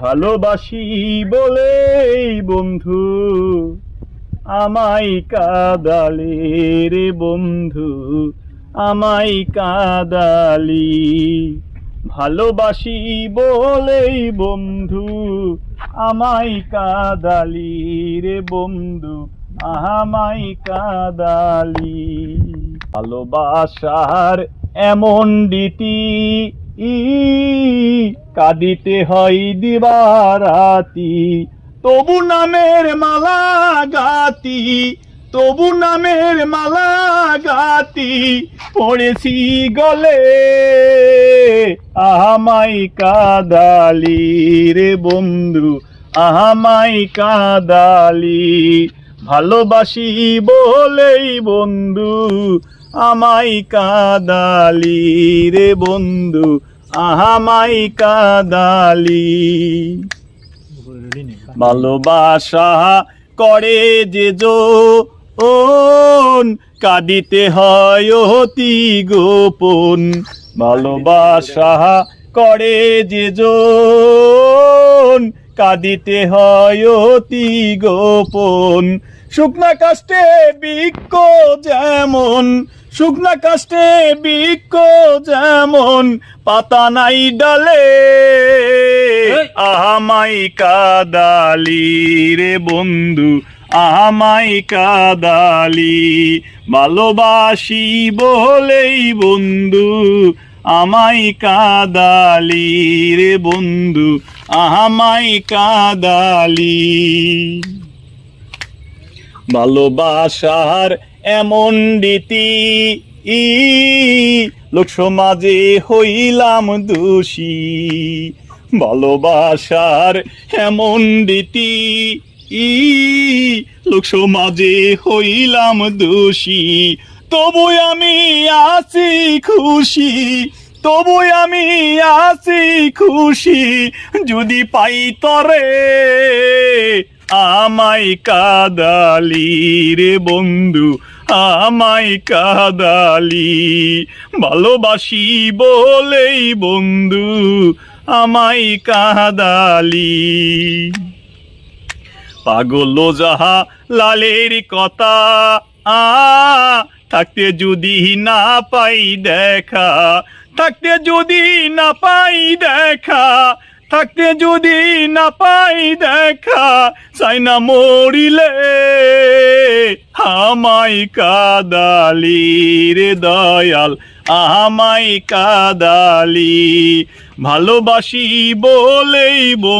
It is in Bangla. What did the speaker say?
ভালোবাসি বলে বন্ধু, আমায় কাদালে রে বন্ধু, আমায় কাদালি। ভালোবাসি বলেই বন্ধু, আমায় কাদালি রে বন্ধু, আমায় কাদালি। ভালোবাসার এমন ডিটি, ই কাঁদিতে হয় দিবারাতি। তবু নামের মালা গাতি, তবু নামের মালা গাতি, পড়েছি গলে। আহামাই কাদালি রে বন্ধু আহামাই কাদালি ভালোবাসি বলেই বন্ধু আমাই কাদালি রে বন্ধু আহামাই কাদালি ভালোবাসা করে যে ওন কাঁদিতে হয় অতি গোপন। ভালোবাসা করে যে জন কাঁদিতে হয় অতি গোপন। শুকনা কাষ্টে বৃক্ষ যেমন শুকনা কাষ্টে বৃক্ষ যেমন পাতা নাই ডালে। আহামাই কাদালি রে বন্ধু আহামাই কাদালি ভালোবাসি বলেই বন্ধু আমাই কাদালি রে বন্ধু আহামাই কাদালি ভালোবাসার এমন রীতি। ই, লোক সমাজে হইলাম দোষী। ভালোবাসার এমন রীতি। ই, লোক সমাজে হইলাম দোষী। তবু আমি আছি খুশি। তবু আমি আছি খুশি। যদি পাই তরে আমাই কাদালি রে বন্ধু আমাই কাদালি। ভালোবাসি বলেই বন্ধু আমাই কাদালি। পাগল যাহা লালের কথা, আ, থাকতে যদি না পাই দেখা, থাকতে যদি না পাই দেখা থাকতে যদি না পাই দেখা, চাই না মরিলে। আমাই কাদালি রে দয়াল আমাই কাদালি। ভালোবাসি বলেই